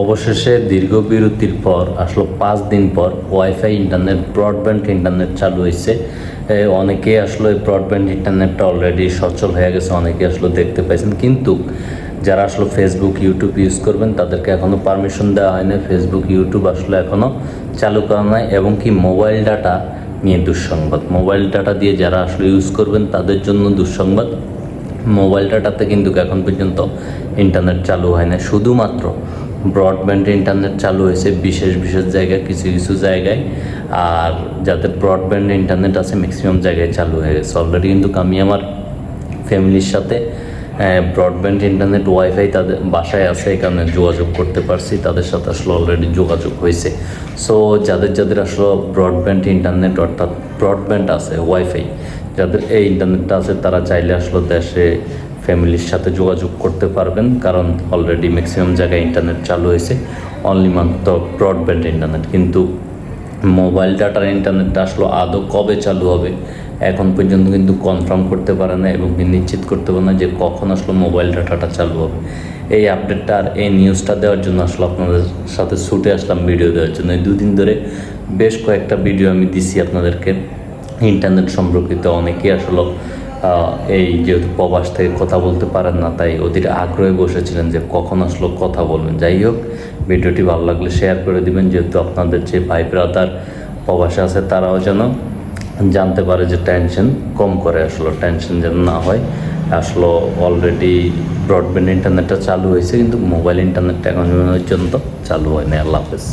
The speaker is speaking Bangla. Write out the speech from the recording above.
অবশেষে দীর্ঘ বিরতির পর আসলো পাঁচ দিন পর ওয়াইফাই ইন্টারনেট ব্রডব্যান্ড ইন্টারনেট চালু হয়েছে। অনেকে আসলে ব্রডব্যান্ড ইন্টারনেটটা অলরেডি সচল হয়ে গেছে অনেকে আসলে দেখতে পাইছেন। কিন্তু যারা আসলে ফেসবুক ইউটিউব ইউজ করবেন, তাদেরকে এখনও পারমিশন দেওয়া হয়নি ফেসবুক ইউটিউব আসলে এখনও চালু করা নয় এবং কি মোবাইল ডাটা নিয়ে দুঃসংবাদ। মোবাইল ডাটা দিয়ে যারা আসলে ইউজ করবেন, তাদের জন্য দুঃসংবাদ। মোবাইল ডাটাতে কিন্তু এখন পর্যন্ত ইন্টারনেট চালু হয় না শুধুমাত্র ব্রডব্যান্ড ইন্টারনেট চালু হয়েছে বিশেষ বিশেষ জায়গায়, কিছু কিছু জায়গায়। আর যাদের ব্রডব্যান্ড ইন্টারনেট আছে ম্যাক্সিমাম জায়গায় চালু হয়ে গেছে। অলরেডি কিন্তু আমি আমার ফ্যামিলির সাথে ব্রডব্যান্ড ইন্টারনেট ওয়াইফাই তাদের বাসায় আছে কারণে যোগাযোগ করতে পারছি। তাদের সাথে আসলে অলরেডি যোগাযোগ হয়েছে। সো যাদের যাদের আসলে ব্রডব্যান্ড ইন্টারনেট অর্থাৎ ব্রডব্যান্ড আছে ওয়াইফাই যাদের এই ইন্টারনেটটা আছে, তারা চাইলে আসলে দেশে ফ্যামিলির সাথে যোগাযোগ করতে পারবেন, কারণ অলরেডি ম্যাক্সিমাম জায়গায় ইন্টারনেট চালু হয়েছে। অনলি মাত্র ব্রডব্যান্ড ইন্টারনেট কিন্তু মোবাইল ডাটার ইন্টারনেটটা আসলে আদৌ কবে চালু হবে, এখন পর্যন্ত কিন্তু কনফার্ম করতে পারে না এবং নিশ্চিত করতে পারে না যে কখন আসলে মোবাইল ডাটাটা চালু হবে। এই আপডেটটা আর এই নিউজটা দেওয়ার জন্য আসলে আপনাদের সাথে ছুটে আসলাম ভিডিও দেওয়ার জন্য। এই দুদিন ধরে বেশ কয়েকটা ভিডিও আমি দিছি আপনাদেরকে। ইন্টারনেট সম্পর্কিত অনেকেই আসলে এই যেহেতু প্রবাস থেকে কথা বলতে পারেন না, তাই ওদের আগ্রহে বসেছিলেন যে কখন আসলো কথা বলবেন। যাই হোক, ভিডিওটি ভালো লাগলে শেয়ার করে দিবেন, যেহেতু আপনাদের যে ভাই ব্রাদার প্রবাসে আছে, তারাও যেন জানতে পারে যে টেনশন কম করে আসলো টেনশন যেন না হয়। আসলো অলরেডি ব্রডব্যান্ড ইন্টারনেটটা চালু হয়েছে, কিন্তু মোবাইল ইন্টারনেটটা এখন পর্যন্ত চালু হয় না আল্লাহ হাফেজ।